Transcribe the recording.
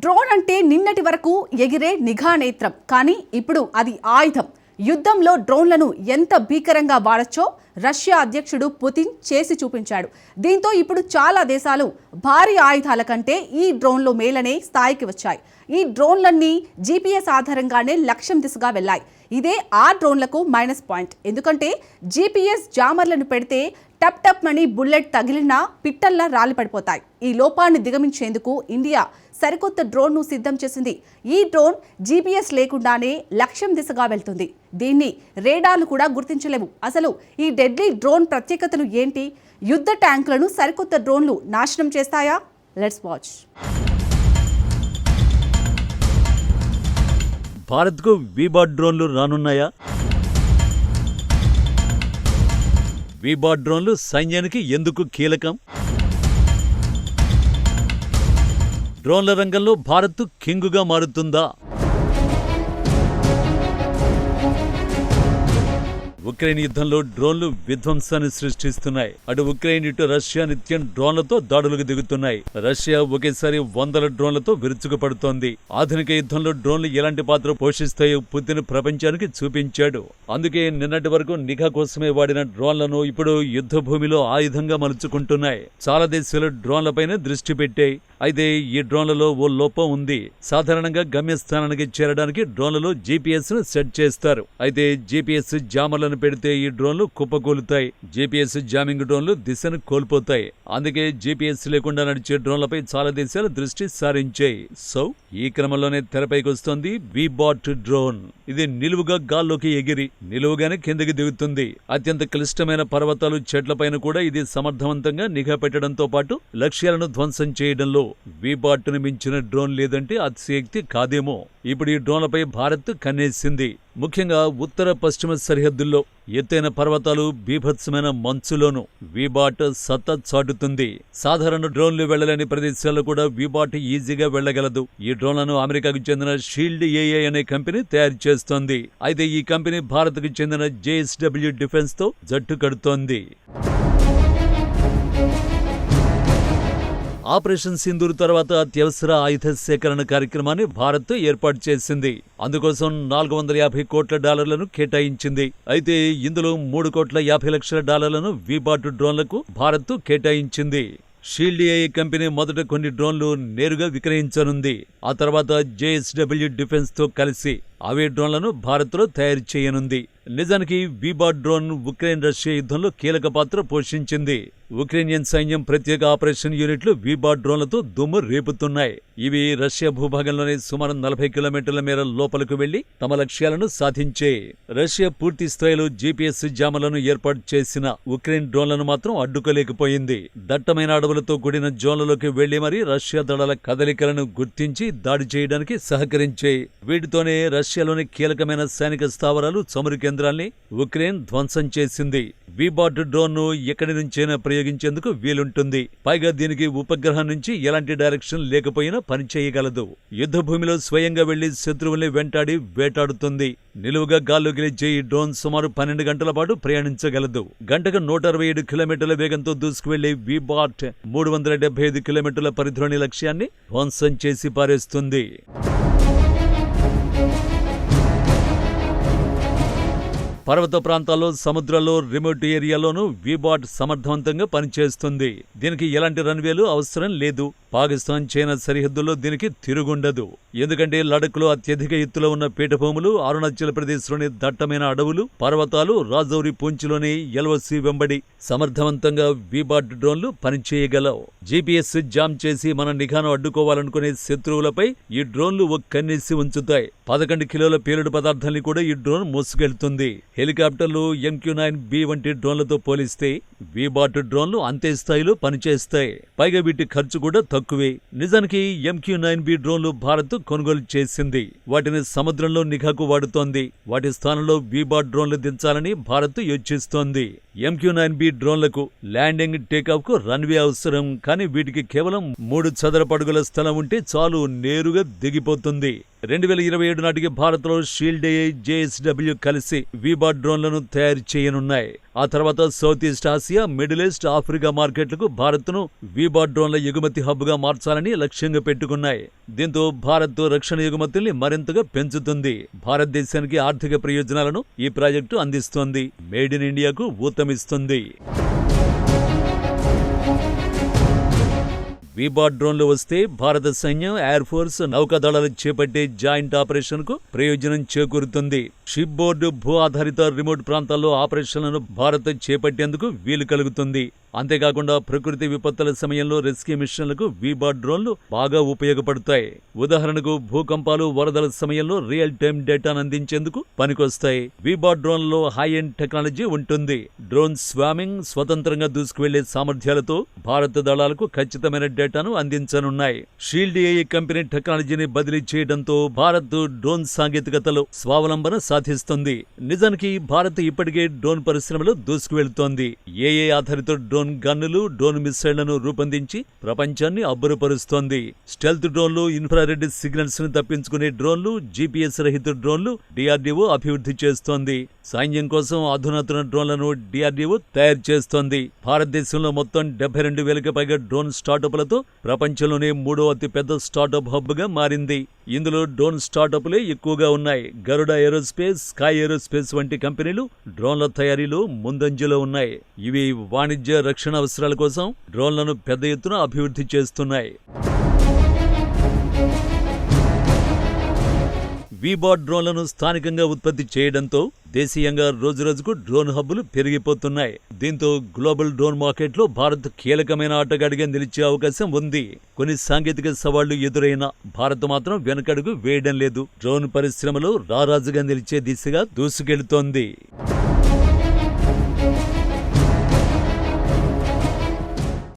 Drone అంటే నిన్నటి వరకు ఎగిరే నిఘా నేత్రం కానీ ఇప్పుడు అది ఆయుధం. యుద్ధంలో డ్రోన్లను ఎంత భీకరంగా వాడచ్చో రష్యా అధ్యక్షుడు పుతిన్ చేసి చూపించాడు. దీంతో ఇప్పుడు చాలా దేశాలు భారీ ఆయుధాల కంటే ఈ డ్రోన్లు మేలనే స్థాయికి వచ్చాయి. ఈ డ్రోన్లన్నీ జీపీఎస్ ఆధారంగానే లక్ష్యం దిశగా వెళ్ళాయి. ఇదే ఆ డ్రోన్లకు మైనస్ పాయింట్. ఎందుకంటే జీపీఎస్ జామర్లను పెడితే టప్ టప్ మని బుల్లెట్ తగిలినా పిట్టల్లా రాలి పడిపోతాయి. ఈ లోపాన్ని దిగమించేందుకు ఇండియా సరికొత్త డ్రోన్ను సిద్ధం చేసింది. ఈ డ్రోన్ జీపీఎస్ లేకుండానే లక్ష్యం దిశగా వెళ్తుంది. దీన్ని రేడార్లు కూడా గుర్తించలేవు అసలు ఈ డెడ్లీ డ్రోన్ ప్రత్యేకతలు ఏంటి? యుద్ధ ట్యాంకులను సరికొత్త డ్రోన్లు నాశనం చేస్తాయా? లెట్స్ వాచ్ భారత్కు వీబాట్ డ్రోన్లు రానున్నాయా? వీబాట్ డ్రోన్లు సైన్యానికి ఎందుకు కీలకం? డ్రోన్ల రంగంలో భారత్ కింగుగా మారుతుందా? ఉక్రెయిన్ యుద్ధంలో డ్రోన్లు విధ్వంసాన్ని సృష్టిస్తున్నాయి. అటు ఉక్రెయిన్ ఇటు రష్యా నిత్యం డ్రోన్లతో దాడులకు దిగుతున్నాయి. రష్యా ఒకేసారి వందల డ్రోన్లతో విరుచుకుపడుతోంది. ఆధునిక యుద్ధంలో డ్రోన్లు ఎలాంటి పాత్ర పోషిస్తాయో పుతిన్ ప్రపంచానికి చూపించాడు. అందుకే నిన్నటి వరకు నిఘా కోసమే వాడిన డ్రోన్లను ఇప్పుడు యుద్ధ భూమిలో ఆయుధంగా మలుచుకుంటున్నాయి. చాలా దేశాలు డ్రోన్లపైనే దృష్టి పెట్టాయి. అయితే ఈ డ్రోన్లలో ఓ లోపం ఉంది. సాధారణంగా గమ్యస్థానానికి చేరడానికి డ్రోన్లలో జీపీఎస్ను సెట్ చేస్తారు. అయితే జీపీఎస్ జామర్లను పెడితే ఈ డ్రోన్లు కుప్పకూలుతాయి. జీపీఎస్ జామింగ్ డ్రోన్లు దిశను కోల్పోతాయి. అందుకే జీపీఎస్ లేకుండా నడిచే డ్రోన్లపై చాలా దేశాలు దృష్టి సారించాయి. సో ఈ క్రమంలోనే తెరపైకి వస్తోంది వీబాట్ డ్రోన్. ఇది నిలువుగా గాల్లోకి ఎగిరి నిలువుగానే కిందకి దిగుతుంది. అత్యంత క్లిష్టమైన పర్వతాలు చెట్లపైన కూడా ఇది సమర్థవంతంగా నిఘా పెట్టడంతో పాటు లక్ష్యాలను ధ్వంసం చేయడంలో వీబాట్ను మించిన డ్రోన్ లేదంటే అతిశయక్తి కాదేమో. ఇప్పుడు ఈ డ్రోన్లపై భారత్ కన్నేసింది. ముఖ్యంగా ఉత్తర పశ్చిమ సరిహద్దుల్లో ఎత్తైన పర్వతాలు బీభత్సమైన మంచులోనూ వీబాట్ సత్తా చాటుతుంది. సాధారణ డ్రోన్లు వెళ్ళలేని ప్రదేశాల్లో కూడా వీబాట్ ఈజీగా వెళ్ళగలదు ఈ డ్రోన్లను అమెరికాకు చెందిన షీల్డ్ ఏఏ అనే కంపెనీ తయారు చేస్తోంది. అయితే ఈ కంపెనీ భారత్కు చెందిన జేఎస్డబ్ల్యూ డిఫెన్స్తో జట్టు కడుతోంది. ఆపరేషన్ సింధూర్ తర్వాత అత్యవసర ఆయుధ సేకరణ కార్యక్రమాన్ని భారత్ ఏర్పాటు చేసింది. అందుకోసం నాలుగు వందల యాభై కోట్ల డాలర్లను కేటాయించింది. అయితే ఇందులో మూడు కోట్ల యాభై లక్షల డాలర్లను వీబాట్ డ్రోన్లకు భారత్ కేటాయించింది. షీల్డ్ ఏఐ కంపెనీ మొదట కొన్ని డ్రోన్లు నేరుగా విక్రయించనుంది. ఆ తర్వాత జేఎస్డబ్ల్యూ డిఫెన్స్తో కలిసి అవే డ్రోన్లను భారత్లో తయారు చేయనుంది. నిజానికి వీబాట్ డ్రోన్ ఉక్రెయిన్ రష్యా యుద్ధంలో కీలక పాత్ర పోషించింది. ఉక్రెయినియన్ సైన్యం ప్రత్యేక ఆపరేషన్ యూనిట్లు వీబాట్ డ్రోన్లతో దుమ్ము రేపుతున్నాయి. ఇవి రష్యా భూభాగంలోని సుమారు నలభై కిలోమీటర్ల మేర లోపలకు వెళ్ళి తమ లక్ష్యాలను సాధించే. రష్యా పూర్తి స్థాయిలో జీపీఎస్ జామలను ఏర్పాటు చేసిన ఉక్రెయిన్ డ్రోన్లను మాత్రం అడ్డుకోలేకపోయింది. దట్టమైన అడవులతో కూడిన జోన్లలోకి వెళ్ళి మరీ రష్యా దళాల కదలికలను గుర్తించి దాడి చేయడానికి సహకరించే. వీటితోనే రష్యా రష్యాలోని కీలకమైన సైనిక స్థావరాలు చమురు కేంద్రాల్ని ఉక్రెయిన్ ధ్వంసం చేసింది. వీబాట్ డ్రోన్ను ఎక్కడి నుంచైనా ప్రయోగించేందుకు వీలుంటుంది. పైగా దీనికి ఉపగ్రహం నుంచి ఎలాంటి డైరెక్షన్ లేకపోయినా పనిచేయగలదు యుద్ధ భూమిలో స్వయంగా వెళ్ళి శత్రువుల్ని వెంటాడి వేటాడుతుంది. నిలువుగా గాల్లోకి లేచే ఈ డ్రోన్ సుమారు పన్నెండు గంటల పాటు ప్రయాణించగలదు. గంటకు నూట అరవై ఏడు కిలోమీటర్ల వేగంతో దూసుకువెళ్ళే వీబాట్ మూడు వందల డెబ్బై ఐదు కిలోమీటర్ల పరిధ్వని లక్ష్యాన్ని ధ్వంసం చేసి పారేస్తుంది. పర్వత ప్రాంతాల్లో సముద్రాల్లో రిమోట్ ఏరియాలోనూ వీబాట్ సమర్థవంతంగా పనిచేస్తుంది. దీనికి ఎలాంటి రన్వేలు అవసరం లేదు. పాకిస్తాన్ చైనా సరిహద్దుల్లో దీనికి తిరుగుండదు. ఎందుకంటే లడఖ్లో అత్యధిక ఎత్తులో ఉన్న పీఠభూములు అరుణాచల్ ప్రదేశ్లోని దట్టమైన అడవులు పర్వతాలు రాజౌరి పూంచిలోని ఎల్వసి వెంబడి సమర్థవంతంగా వీబాట్ డ్రోన్లు పనిచేయగలవు. జీపీఎస్ జామ్ చేసి మన నిఘాను అడ్డుకోవాలనుకునే శత్రువులపై ఈ డ్రోన్లు ఒక కన్నేసి ఉంచుతాయి. పదకొండు కిలోల పేలుడు పదార్థాన్ని కూడా ఈ డ్రోన్ మోసుకెళ్తుంది. హెలికాప్టర్లు ఎంక్యూ నైన్ బి వంటి డ్రోన్లతో పోలిస్తే వీబాట్ డ్రోన్లు అంతే స్థాయిలో పనిచేస్తాయి. పైగా వీటి ఖర్చు కూడా తక్కువే. నిజానికి ఎంక్యూ నైన్ బి డ్రోన్లు భారత్ కొనుగోలు చేసింది. వాటిని సముద్రంలో నిఘాకు వాడుతోంది. వాటి స్థానంలో వీబాట్ డ్రోన్లు దించాలని భారత్ యోచిస్తోంది. ఎంక్యూ నైన్ బి డ్రోన్లకు ల్యాండింగ్ టేకాఫ్కు రన్వే అవసరం. కానీ వీటికి కేవలం మూడు చదరపడుగుల స్థలం ఉంటే చాలు నేరుగా దిగిపోతుంది. రెండు వేల ఇరవై ఏడు నాటికి భారత్లో షీల్డ్ ఏ జేఎస్డబ్ల్యూ కలిసి వీబా డ్రోన్లను తయారు చేయనున్నాయి. ఆ తర్వాత south east Asia middle east Africa మార్కెట్లకు భారత్ను వీబా డ్రోన్ల ఎగుమతి హబ్గా మార్చాలని లక్ష్యంగా పెట్టుకున్నాయి. దీంతో భారత్ రక్షణ ఎగుమతుల్ని మరింతగా పెంచుతుంది. భారతదేశానికి ఆర్థిక ప్రయోజనాలను ఈ ప్రాజెక్టు అందిస్తోంది. మేడ్ ఇన్ ఇండియాకు ఊతమిస్తుంది. వీబా డ్రోన్లు వస్తే భారత సైన్యం ఎయిర్ ఫోర్స్ నౌకాదళాలు చేపట్టే జాయింట్ ఆపరేషన్కు ప్రయోజనం చేకూరుతుంది. షిప్ బోర్డు భూ ఆధారిత రిమోట్ ప్రాంతాల్లో ఆపరేషన్లను భారత్ చేపట్టేందుకు వీలు కలుగుతుంది. అంతేకాకుండా ప్రకృతి విపత్తుల సమయంలో రెస్క్యూ మిషన్లకు వీబా డ్రోన్లు బాగా ఉపయోగపడతాయి. ఉదాహరణకు భూకంపాలు వరదల సమయంలో రియల్ టైం డేటాను అందించేందుకు పనికొస్తాయి. వీబా డ్రోన్లో హై ఎండ్ టెక్నాలజీ ఉంటుంది. డ్రోన్ స్వామింగ్ స్వతంత్రంగా దూసుకువెళ్ళే సామర్థ్యాలతో భారత దళాలకు ఖచ్చితమైన డేటాను అందించనున్నాయి. షీల్డ్ ఏఐ కంపెనీ టెక్నాలజీని బదిలీ చేయడంతో భారత్ డ్రోన్ సాంకేతికతలో స్వావలంబన సాధిస్తుంది. నిజానికి భారత్ ఇప్పటికే డ్రోన్ పరిశ్రమలో దూసుకువెళ్తోంది. ఏఐ ఆధారిత డ్రోన్ గన్నులు డ్రోన్ మిసైళ్ళను రూపొందించి ప్రపంచాన్ని అబ్బురపరుస్తోంది. స్టెల్త్ డ్రోన్లు ఇన్ఫ్రారెడ్ సిగ్నల్స్ను తప్పించుకునే డ్రోన్లు జీపీఎస్ రహిత డ్రోన్లు డిఆర్డీఓ అభివృద్ధి చేస్తోంది. సైన్యం కోసం అధునాతన డ్రోన్లను డిఆర్డీఓ తయారు చేస్తోంది. భారతదేశంలో మొత్తం డెబ్బై రెండు వేలకు పైగా డ్రోన్ స్టార్టప్లతో ప్రపంచంలోనే మూడో అతిపెద్ద స్టార్టప్ హబ్గా మారింది. ఇందులో డ్రోన్ స్టార్టప్లే ఎక్కువగా ఉన్నాయి. గరుడ ఏరోస్పేస్ స్కై ఏరోస్పేస్ వంటి కంపెనీలు డ్రోన్ల తయారీలో ముందంజలో ఉన్నాయి. ఇవి వాణిజ్య రక్షణ అవసరాల కోసం డ్రోన్లను పెద్ద ఎత్తున అభివృద్ధి చేస్తున్నాయి. వీబాట్ డ్రోన్లను స్థానికంగా ఉత్పత్తి చేయడంతో దేశీయంగా రోజురోజుకు డ్రోన్ హబ్బులు పెరిగిపోతున్నాయి. దీంతో గ్లోబల్ డ్రోన్ మార్కెట్లో భారత్ కీలకమైన ఆటగాడిగా నిలిచే అవకాశం ఉంది. కొన్ని సాంకేతిక సవాళ్ళు ఎదురైనా భారత్ మాత్రం వెనకడుగు వేయడం లేదు. డ్రోన్ పరిశ్రమలో రారాజుగా నిలిచే దిశగా దూసుకెళ్తోంది.